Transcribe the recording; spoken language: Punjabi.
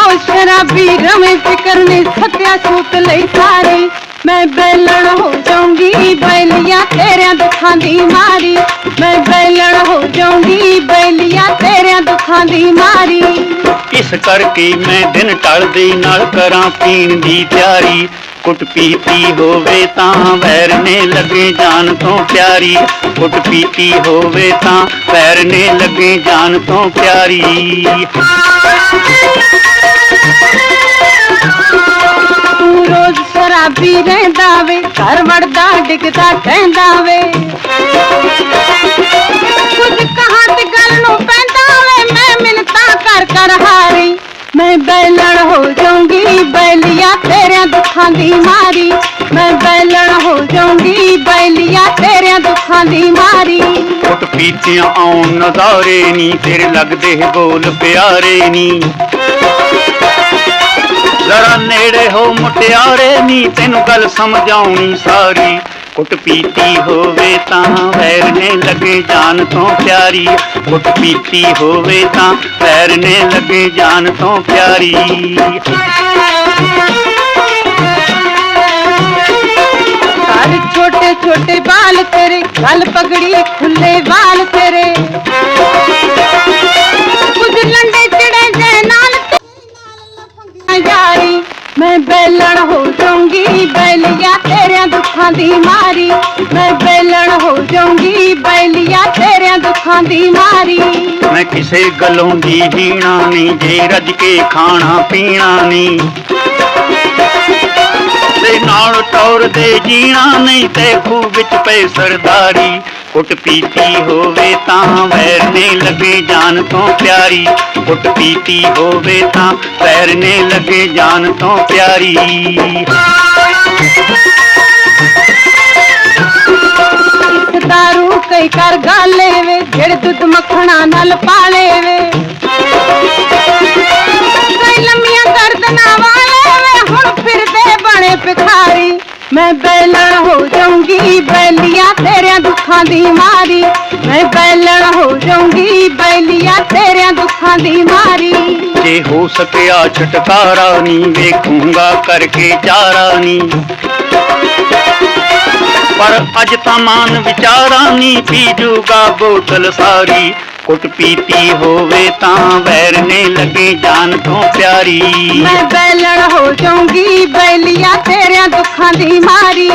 ਸ਼ਰਾਬੀ ਰਵੇਂ ਫਿਕਰ ਨੇ ਸੱਤਿਆ ਛੂਟ ਲਈ ਸਾਰੀ। ਮੈਂ ਬੈਲਣ ਹੋ ਜਾਊਂਗੀ ਬੈਲੀਆਂ ਤੇਰਿਆਂ ਦੁੱਖਾਂ ਦੀ ਮਾਰੀ। ਮੈਂ ਬੈਲਣ ਹੋ ਜਾਊਂਗੀ ਬੈਲੀਆਂ ਤੇਰਿਆਂ ਦੁੱਖਾਂ ਦੀ ਮਾਰੀ। ਇਸ ਕਰਕੇ ਮੈਂ ਦਿਨ ਢਲਦੇ ਨਾਲ ਕਰਾਂ ਪੀਣ ਦੀ ਤਿਆਰੀ। ਕੁੱਟ ਪੀਤੀ ਹੋਵੇ ਤਾਂ ਵੈਰ ਨੇ ਲੱਗੇ ਜਾਨ ਤੋਂ ਪਿਆਰੀ ਕੁੱਟ ਪੀਤੀ ਹੋਵੇ ਤਾਂ ਵੈਰ ਨੇ ਲੱਗੇ ਜਾਨ ਤੋਂ ਪਿਆਰੀ ਤੂੰ ਰੋਜ਼ ਸ਼ਰਾਬੀ ਰਹਿੰਦਾ ਵੇ ਘਰ ਵੜਦਾ ਮੈਂ ਬੈਲਣ ਹੋ ਜਾਊਂਗੀ, ਬੈਲੀਆਂ ਤੇਰਿਆਂ ਦੁੱਖਾਂ ਦੀ ਮਾਰੀ। ਮੈਂ ਬੈਲਣ ਹੋ ਜਾਊਂਗੀ, ਬੈਲੀਆਂ ਤੇਰਿਆਂ ਦੁੱਖਾਂ ਦੀ ਮਾਰੀ। ਕੁੱਟ ਪੀਤੀਆਂ ਆਉਣ ਨਜ਼ਾਰੇ ਨੀ ਤੇਰੇ ਲੱਗਦੇ ਬੋਲ ਪਿਆਰੇ ਨੀ। ਜ਼ਰਾ ਨੇੜੇ ਹੋ ਮੁਟਿਆਰੇ ਨੀ, ਤੈਨੂੰ ਗੱਲ ਸਮਝਾਉਣੀ ਸਾਰੀ। ਕੁੱਟ ਪੀਤੀ ਹੋਵੇ ਤਾਂ ਵੈਰ ਨੇ ਲੱਗੇ ਜਾਨ ਤੋਂ ਪਿਆਰੀ ਕੁੱਟ ਪੀਤੀ ਹੋਵੇ ਤਾਂ ਵੈਰ ਨੇ ਲੱਗੇ ਜਾਨ ਤੋਂ ਪਿਆਰੀ ਘਰ ਛੋਟੇ ਛੋਟੇ ਬਾਲ ਤੇਰੇ ਗਲ ਪਗੜੀ ਖੁੱਲੇ ਵਾਲ ਤੇਰੇ ਕੁਝ ਲੰਡੇ ਚੜੇ ਜੇ ਨਾਲ ਤੇ ਯਾਰੀ ਮੈਂ ਬੈਲਣ ਹੋ ਜਾਊਂਗੀ ਬੈਲੀਆਂ ਤੇਰਿਆਂ ਦੁੱਖਾਂ ਤੇਰਿਆਂ ਦੀ ਮਾਰੀ। ਮੈਂ ਕਿਸੇ ਗੱਲੋਂ ਦੀ ਜੀਣਾ ਨਹੀਂ, ਜੇ ਰੱਜ ਕੇ ਖਾਣਾ ਪੀਣਾ ਨਹੀਂ। ਤੇ ਨਾਲ ਟੌਰ ਦੇ ਜੀਣਾ ਨਹੀਂ ਤੇ ਖੂਹ ਵਿੱਚ ਪਏ ਸਰਦਾਰੀ। ਕੁੱਟ ਪੀਤੀ ਹੋਵੇ ਤਾਂ ਵੈਰ ਨੇ ਲੱਗੇ ਜਾਨ ਤੋਂ ਪਿਆਰੀ। ਕੁੱਟ ਪੀਤੀ ਹੋਵੇ ਤਾਂ ਵੈਰ ਨੇ ਲੱਗੇ ਜਾਨ ਤੋਂ ਪਿਆਰੀ। ਕਈ ਕਰ ਗਾਲੇ ਵੇ ਜਿਹੜੇ ਦੁੱਧ ਮੱਖਣਾ ਨਾਲ ਪਾਲੇ ਵੇ ਕਈ ਲੰਮੀਆਂ ਗਰਦਨਾਂ ਵਾਲੇ ਵੇ ਹੁਣ ਫਿਰਦੇ ਬਣੇ ਭਿਖਾਰੀ। ਮੈਂ ਬੈਲਣ ਹੋ ਜਾਊਂਗੀ, ਬੈਲੀਆਂ ਤੇਰਿਆਂ ਦੁੱਖਾਂ ਦੀ ਮਾਰੀ। ਮੈਂ ਬੈਲਣ ਹੋ ਜਾਊਂਗੀ, ਬੈਲੀਆਂ ਤੇਰਿਆਂ ਦੁੱਖਾਂ ਦੀ ਮਾਰੀ। ਜੇ ਹੋ ਸਕਿਆ ਛਟਕਾਰਾ ਨਹੀਂ ਵੇਖੂੰਗਾ ਕਰਕੇ ਚਾਰਾ ਨਹੀਂ ਪਰ ਅੱਜ ਤਾਂ ਮਾਨ ਵਿਚਾਰਾਂ ਨਹੀਂ ਪੀ ਜੂਗਾ ਬੋਤਲ ਸਾਰੀ। ਕੁੱਟ ਪੀਤੀ ਹੋਵੇ ਤਾਂ ਵੈਰ ਨੇ ਲੱਗੇ ਜਾਨ ਤੋਂ ਪਿਆਰੀ। ਮੈਂ ਬੈਲਣ ਹੋ ਜਾਊਂਗੀ ਬੈਲੀਆਂ ਤੇਰਿਆਂ ਦੁੱਖਾਂ ਦੀ ਮਾਰੀ।